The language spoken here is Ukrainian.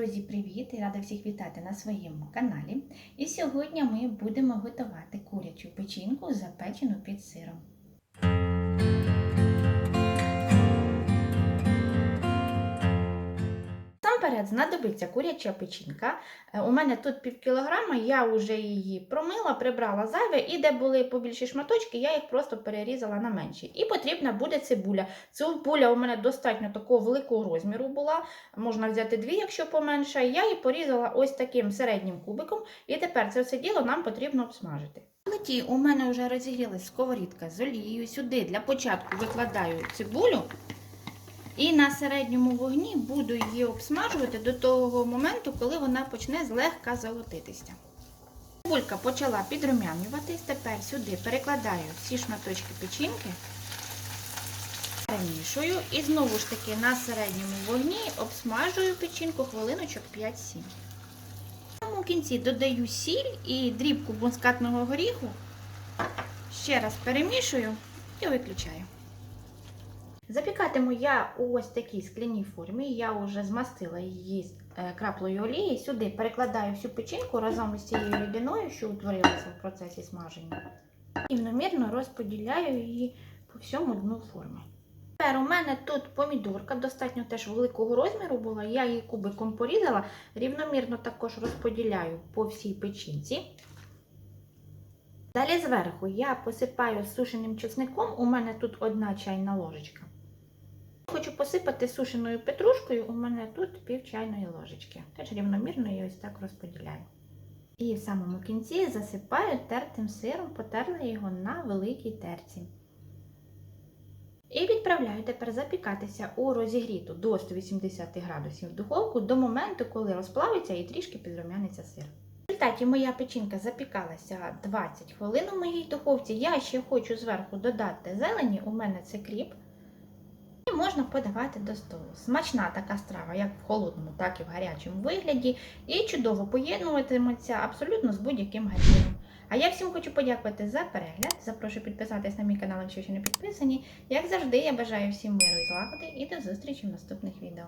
Друзі, привіт! Рада всіх вітати на своєму каналі. І сьогодні ми будемо готувати курячу печінку, запечену під сиром. Насамперед знадобиться куряча печінка. Е, У мене тут пів кілограма, я вже її промила, прибрала зайве, і де були побільші шматочки, я їх просто перерізала на менші. І потрібна буде цибуля. Цибуля у мене достатньо такого великого розміру була. Можна взяти дві, якщо поменше. Я її порізала ось таким середнім кубиком, і тепер це все діло нам потрібно обсмажити. В у мене вже розігрілась сковорідка з олією. Сюди для початку викладаю цибулю. І на середньому вогні буду її обсмажувати до того моменту, коли вона почне злегка золотитися. Цибулька почала підрумянюватись. Тепер сюди перекладаю всі шматочки печінки, перемішую і знову ж таки на середньому вогні обсмажую печінку хвилиночок 5-7. В самому кінці додаю сіль і дрібку бунскатного горіху. Ще раз перемішую і виключаю. Запікатиму я у ось такій скляній формі. Я вже змастила її з е, краплею олії. Сюди перекладаю всю печінку разом із цією рідиною, що утворилася в процесі смаження. Рівномірно розподіляю її по всьому дну форми. Тепер у мене тут помідорка, достатньо теж великого розміру була. Я її кубиком порізала, рівномірно також розподіляю по всій печінці. Далі зверху я посипаю сушеним чесником, у мене тут одна чайна ложечка. Посипати сушеною петрушкою, у мене тут пів чайної ложечки. Теж рівномірно її ось так розподіляю. І в самому кінці засипаю тертим сиром, потерла його на великій терці. І відправляю тепер запікатися у розігріту до 180 градусів духовку до моменту, коли розплавиться і трішки підрумяниться сир. В результаті моя печінка запікалася 20 хвилин у моїй духовці. Я ще хочу зверху додати зелені, у мене це кріп. Можна подавати до столу. Смачна така страва, як в холодному, так і в гарячому вигляді. І чудово поєднуватиметься абсолютно з будь-яким гарячим. А я всім хочу подякувати за перегляд. Запрошую підписатись на мій канал, якщо ще не підписані. Як завжди, я бажаю всім миру і злагоди і до зустрічі в наступних відео.